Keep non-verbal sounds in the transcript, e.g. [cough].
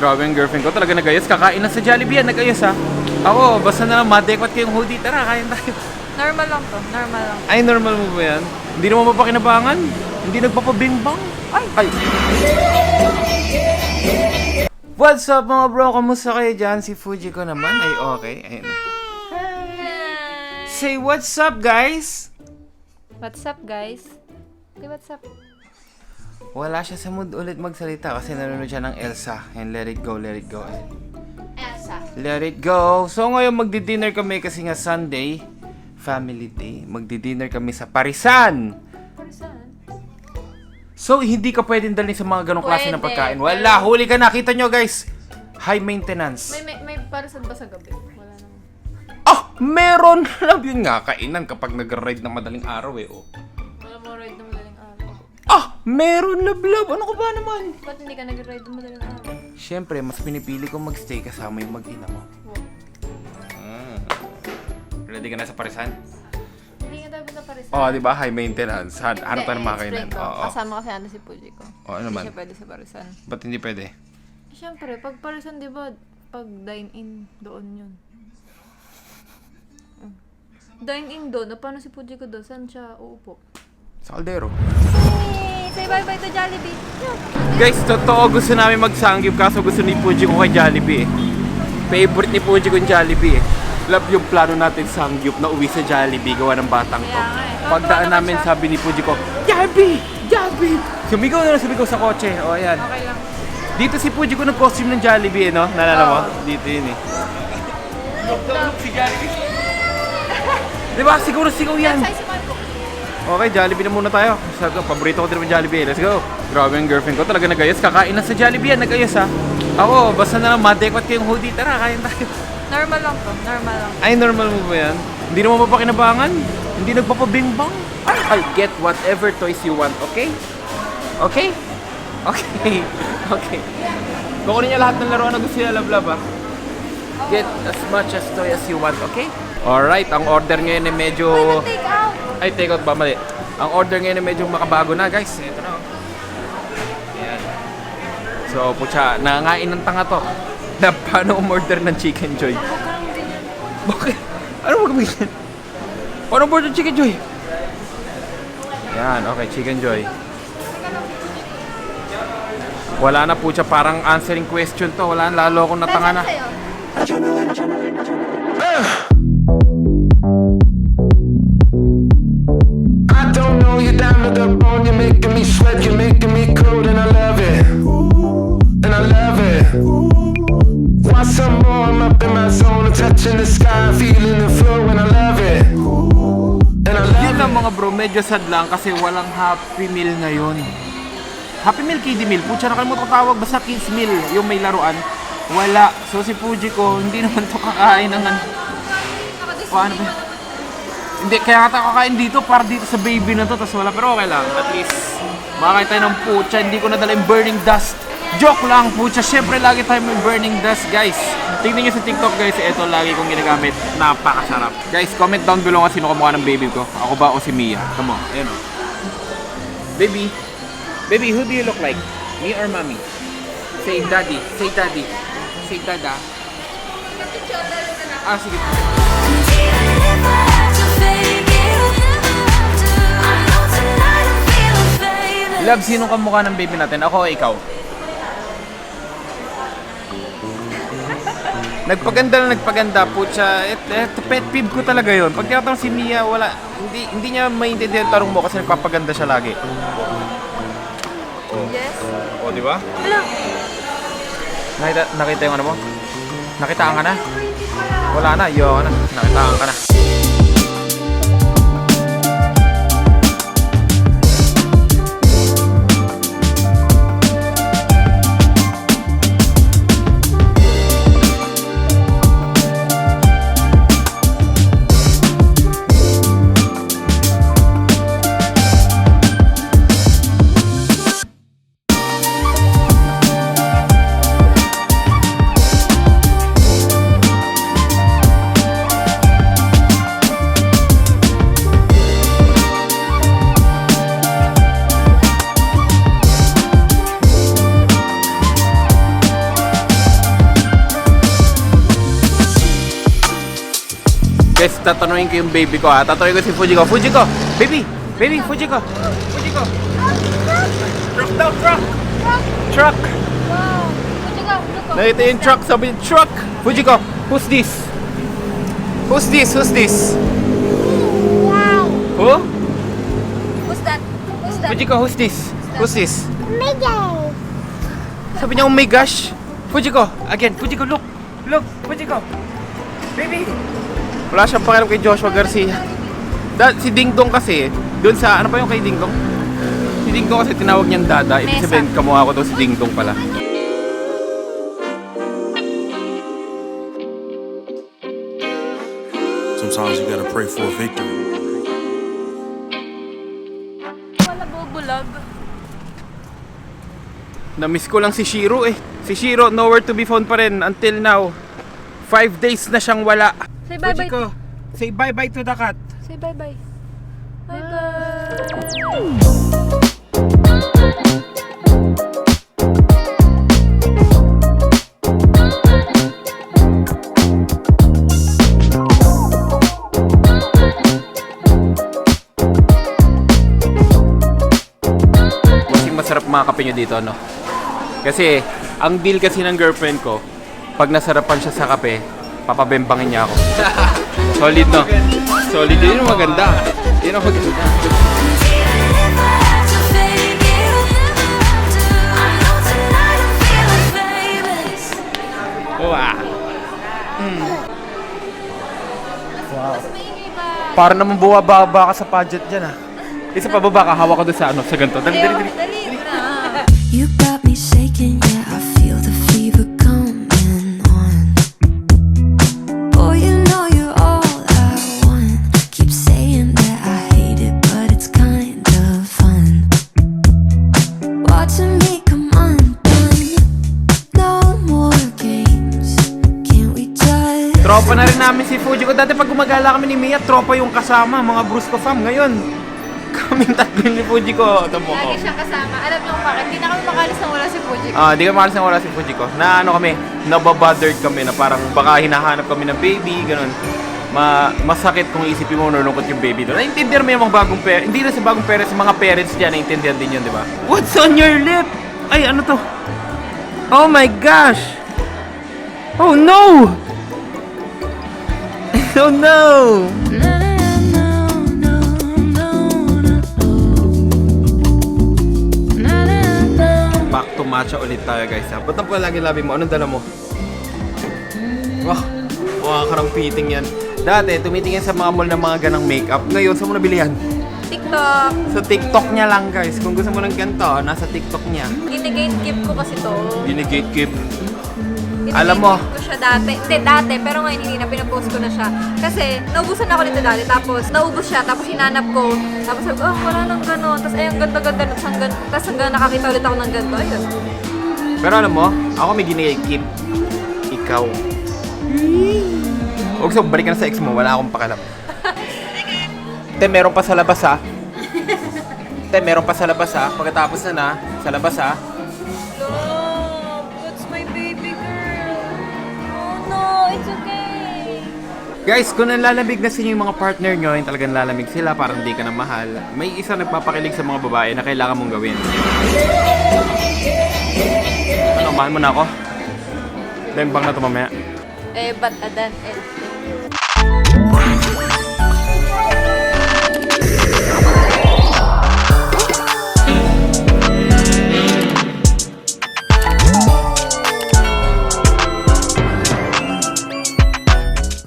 Grabe yung girlfriend ko. Talaga nagayos. Kakain lang sa Jollibee yan. Nagayos ha. Ako, basta na lang madekwat kayong hoodie. Tara, kain tayo. Normal lang to. Normal lang. Ay, normal mo ba yan? Hindi naman mapakinabangan. Hindi nagpapabimbang. Ay! Ay! What's up mga bro? Kamusta kayo dyan? Si Fuji ko naman ay okay. Ayun. Say what's up guys? What's up, guys? Okay, what's up? Wala siya sa mood ulit magsalita kasi nanonood siya ng Elsa. And let it go, let it go. Elsa. Let it go. So ngayon magdi-dinner kami kasi nga Sunday, family day. Magdi-dinner kami sa Parisan. So hindi ka pwedeng dalhin sa mga ganong klase ng Pwede, pagkain. pero- Wala, huli ka na. Kita nyo guys. High maintenance. May, may, may para saan ba sa gabi? Wala naman. Ah, meron. Love yun nga, kainan kapag nag-ride ng madaling araw eh. Oh. Meron love love. Ano ka ba naman? Ba't hindi ka nag-ride na madaling araw? Siyempre, mas pinipili kong magstay kasama yung mag-ina mo. Wow. Ah. Ready ka na sa Parisan? Hindi nga dapat na para saan. Oh, di ba? High maintenance. Han hanap tayo ng mga kainan. Ko. Oo. Kasama kasi ano si Puji ko. Oh, ano Hindi man? siya pwede sa Parisan. Ba't hindi pwede? Siyempre, pag Parisan, di ba, pag dine-in, doon yun. Mm. Dine-in doon, na paano si Puji ko doon? Saan siya uupo? Sa kaldero. Hey, say bye-bye to Jollibee. Guys, totoo gusto namin magsanggip kaso gusto ni Puji ko kay Jollibee eh. Favorite ni Puji ko yung Jollibee eh. Love yung plano natin sangyup na uwi sa Jollibee gawa ng batang to. Kaya nga eh. Pagdaan namin naman siya. sabi ni Puji ko, Jollibee! Jollibee! Sumigaw na lang sumigaw sa kotse. O ayan. Okay lang. Dito si Puji ko nag-costume ng Jollibee eh, no? Nalala mo? Dito yun eh. si Jollibee. Di ba? Siguro sigaw yan. Say si Marco. Okay, Jollibee na muna tayo. Sabi ko, paborito ko din naman Jollibee. Let's go. Grabe yung girlfriend ko. Talaga nagayos. Kakain lang sa Jollibee yan. Nagayos ha. Ako, basta na lang madekwat kayong hoodie. Tara, kain tayo. [laughs] Normal lang to. Normal lang. Ay, normal mo ba yan? Hindi naman mapakinabangan. Hindi nagpapabimbang. Ay, ay, get whatever toys you want, okay? Okay? Okay. [laughs] Okay. Kukunin niya lahat ng laruan na gusto niya, love-love, ha? Get as much as toy as you want, okay? Alright, ang order ngayon ay medyo... Uy, take out! Ay, take out ba? Mali. Ang order ngayon ay medyo makabago na, guys. Ito na. oh. Ayan. So, putya, nangangain ng tanga to. [laughs] Na paano umorder ng Chicken Joy? Ganyan. Bakit? Ano mo gamitin? Paano order Chicken Joy? Yan, okay, Chicken Joy. Wala na po siya, parang answering question to. Wala na, lalo akong natanga na. Sa'yo. Medyo sad lang kasi walang Happy Meal ngayon. Happy Meal, Kiddie Meal. Pucha, nakalimutan ko tawag. Basta Kids Meal, yung may laruan. Wala. So si Fuji ko, hindi [laughs] naman to kakain ng ano. Paano ba? Hindi, kaya ata kakain dito para dito sa baby na to. Tapos wala, pero okay lang. At least, makakain tayo ng pucha. Hindi ko nadala yung burning dust. Joke lang, pucha. Siyempre, lagi tayo may burning dust, guys. Tingnan nyo sa TikTok, guys. Ito, lagi kong ginagamit. Napakasarap. Guys, comment down below kung sino kamukha ng baby ko. Ako ba o si Mia? Come on, ayan o. Baby. Baby, who do you look like? Me or mommy? Say daddy. Say daddy. Say dada. Ah, sige. Love, sino kamukha ng baby natin? Ako o ikaw? Nagpaganda na nagpaganda, putya. Et, et, pet peeve ko talaga yon. Pag tinatanong si Mia, wala, hindi, hindi niya maintindihan yung tanong mo kasi nagpapaganda siya lagi. Yes. O, di ba? Hello. Nakita, nakita yung ano mo? Nakitaan ka na? Wala na, yo na. Nakitaan ka na. Tatanungin ko yung baby ko ha. Tatanungin ko si Fujiko. Fujiko! Baby! Baby! Fujiko! Fujiko! Truck daw! Truck! Truck! Wow! Nakita yung truck. Sabi yung truck! Fujiko! Who's this? Who's this? Who's this? Who? Who's that? Who's that? Fujiko, who's this? Who's this? Sabi niya, oh my gosh! Fujiko! Again, Fujiko, look! Look! Fujiko! Baby! Wala siyang pakialam kay Joshua Garcia. Da, si Ding Dong kasi, doon sa, ano pa yung kay Ding Dong? Si Ding Dong kasi tinawag niyang Dada. Ibig sabihin, kamukha ko daw si Ding Dong pala. Sometimes you gotta pray for a victory. Wala bubulag. Na-miss ko lang si Shiro eh. Si Shiro, nowhere to be found pa rin until now. Five days na siyang wala. Say bye-bye. Say bye-bye to the cat. Say bye-bye. Bye-bye. Masarap mga kape nyo dito, no? Kasi, ang deal kasi ng girlfriend ko, pag nasarapan siya sa kape, papabembangin niya ako. [laughs] Solid, no? Solid. Yun ang maganda. Yun ang maganda. Wow. Mm. Wow. Para naman buwababa ka sa budget dyan, ha? Isa pa baba ka, hawak ko doon sa ano, sa ganito. Dali, dali, dali. You got me shaking, yeah, Tropa na rin namin si Fuji ko. Dati pag gumagala kami ni Mia, tropa yung kasama, mga Brusco fam. Ngayon, [laughs] kaming tatlo ni Fuji ko. Ito mo. Lagi siyang kasama. Alam niyo kung bakit? Hindi na kami makalis nang wala si Fujiko. Ah, di ka makalas na wala si Fuji ko. Na ano kami, nababothered kami na parang baka hinahanap kami ng baby, ganun. Ma masakit kung isipin mo nalungkot yung baby doon. Naintindihan mo yung mga bagong parents. Hindi na sa bagong parents, mga parents dyan, naintindihan din yun, di ba? What's on your lip? Ay, ano to? Oh my gosh! Oh no! Oh no! Na, na, no, no, no, no. Na, na, na. Back to matcha ulit tayo guys ha. Ba't na po lagi labi mo? Anong dala mo? Wah, mukha ka ng fitting yan. Dati, tumitingin sa mga mall ng mga ganang makeup. Ngayon, saan mo nabili yan? TikTok. Sa TikTok niya lang guys. Kung gusto mo ng ganito, nasa TikTok niya. Ginigate-keep ko kasi to. Ginigate-keep. Alam mo. ko siya dati. Hindi, dati. Pero ngayon hindi na. Pinapost ko na siya. Kasi, naubusan ako nito dati. Tapos, naubos siya. Tapos, hinanap ko. Tapos, sabi ko, ah, wala nang gano'n. Tapos, ayun, ganda-ganda. Tapos, hanggang, tapos hanggang nakakita ulit ako ng ganito. Ayun. Pero alam mo, ako may ginigate-keep. Ikaw. Huwag sa balik ka na sa ex mo, wala akong pakialam. Te, meron pa sa labas ha. [laughs] Te, meron pa sa labas ha. Pagkatapos na na, sa labas ha. Guys, kung nanlalamig na sa inyo yung mga partner nyo, yung talagang lalamig sila, parang di ka na mahal, may isa nagpapakilig sa mga babae na kailangan mong gawin. Ano, mahal mo na ako? Bembang na to mamaya. Eh, but adan, eh.